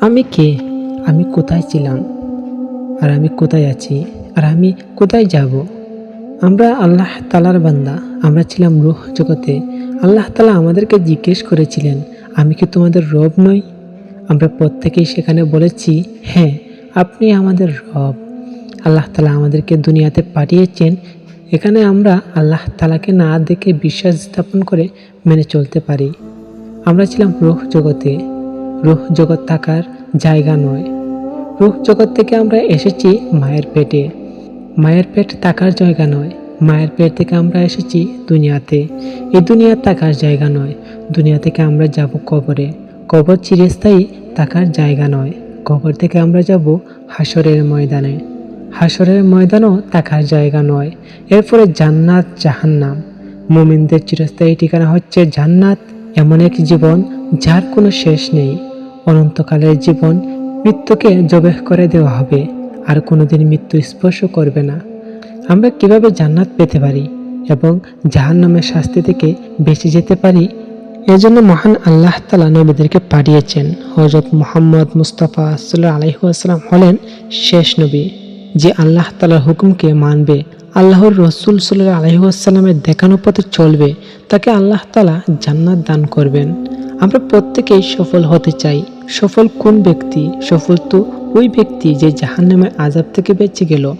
আমি কে? আমি কোথায় ছিলাম? আর আমি কোথায় আছি? আর আমি কোথায় যাব? আমরা আল্লাহ তালার বান্দা। আমরা ছিলাম রুহ জগতে। আল্লাহ তালা আমাদেরকে জিজ্ঞেস করেছিলেন, আমি কি তোমাদের রব নই? আমরা প্রত্যেকেই সেখানে বলেছি হ্যাঁ আপনি আমাদের রব। আল্লাহ তালা আমাদেরকে দুনিয়াতে পাঠিয়েছেন এখানে আমরা আল্লাহ তালাকে না দেখে বিশ্বাস স্থাপন করে মেনে চলতে পারি। আমরা ছিলাম রুহ জগতে। রুহ জগৎ থাকার জায়গা নয়। রুহ জগৎ থেকে আমরা এসেছি মায়ের পেটে। মায়ের পেট থাকার জায়গা নয়। মায়ের পেট থেকে আমরা এসেছি দুনিয়াতে। এই দুনিয়া থাকার জায়গা নয়। দুনিয়া থেকে আমরা যাব কবরে। কবর চিরস্থায়ী থাকার জায়গা নয়। কবর থেকে আমরা যাব হাসরের ময়দানে। হাসরের ময়দানও থাকার জায়গা নয়। এরপরে জান্নাত জাহান্নাম। মুমিনদের চিরস্থায়ী ঠিকানা হচ্ছে জান্নাত। এমন এক জীবন যার কোনো শেষ নেই। অনন্তকালের জীবন মৃত্যুকে জবেহ করে দেওয়া হবে। আর কোনোদিন মৃত্যু স্পর্শ করবে না। আমরা কীভাবে জান্নাত পেতে পারি এবং জাহান্নামের শাস্তি থেকে বেঁচে যেতে পারি? এজন্য মহান আল্লাহ তালা নবীদেরকে পাঠিয়েছেন। হজরত মোহাম্মদ মুস্তাফা সাল্লাহ আলহিহাস্লাম হলেন শেষ নবী। যে আল্লাহ তালার হুকুমকে মানবে, আল্লাহর রসুল সাল্লাহ আলহিহাস্লামের দেখানো পথে চলবে, তাকে আল্লাহ তালা জান্নাত দান করবেন। আমরা প্রত্যেকেই সফল হতে চাই। সফল কোন ব্যক্তি? সফল তো ওই ব্যক্তি যে জাহান্নামের আজাব থেকে বেঁচে গেল।